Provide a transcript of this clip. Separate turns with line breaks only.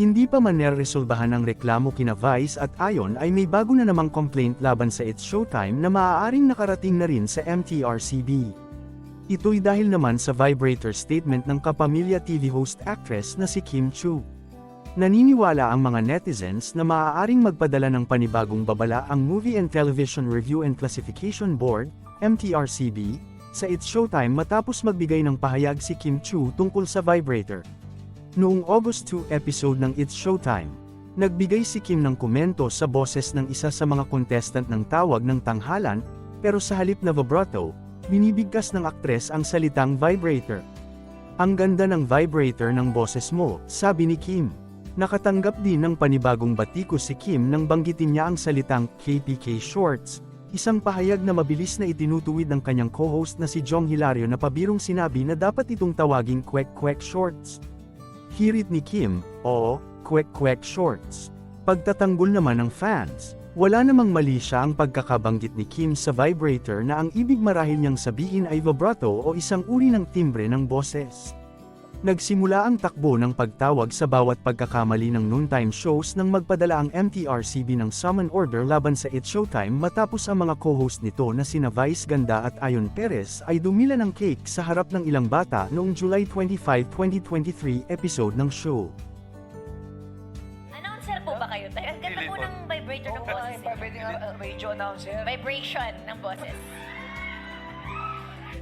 Hindi pa man neresolbahan ang reklamo kina Vice at Ayon ay may bago na namang complaint laban sa It's Showtime na maaaring nakarating na rin sa MTRCB. Ito'y dahil naman sa vibrator statement ng kapamilya TV host actress na si Kim Chu. Naniniwala ang mga netizens na maaaring magpadala ng panibagong babala ang Movie and Television Review and Classification Board, MTRCB, sa It's Showtime matapos magbigay ng pahayag si Kim Chu tungkol sa vibrator. Noong August 2 episode ng It's Showtime, nagbigay si Kim ng komento sa boses ng isa sa mga contestant ng tawag ng tanghalan, pero sa halip na vibrato, binibigkas ng aktres ang salitang vibrator. Ang ganda ng vibrator ng boses mo, sabi ni Kim. Nakatanggap din ng panibagong batiko si Kim nang banggitin niya ang salitang KPK Shorts, isang pahayag na mabilis na itinutuwid ng kanyang co-host na si Jong Hilario na pabirong sinabi na dapat itong tawaging Kwek Kwek Shorts. Hirit ni Kim, oo, Kwek Kwek Shorts. Pagtatanggol naman ng fans, wala namang mali siya ang pagkakabanggit ni Kim sa vibrator na ang ibig marahil niyang sabihin ay vibrato o isang uri ng timbre ng boses. Nagsimula ang takbo ng pagtawag sa bawat pagkakamali ng noontime shows nang magpadala ang MTRCB ng summon order laban sa It's Showtime matapos ang mga co-host nito na sina Vice Ganda at Ayon Perez ay dumila ng cake sa harap ng ilang bata noong July 25, 2023 episode ng show.
Announcer po ba kayo? Ang ganda po ng vibrator ng boses.
nga uh, radio announcer.
Vibration ng boses.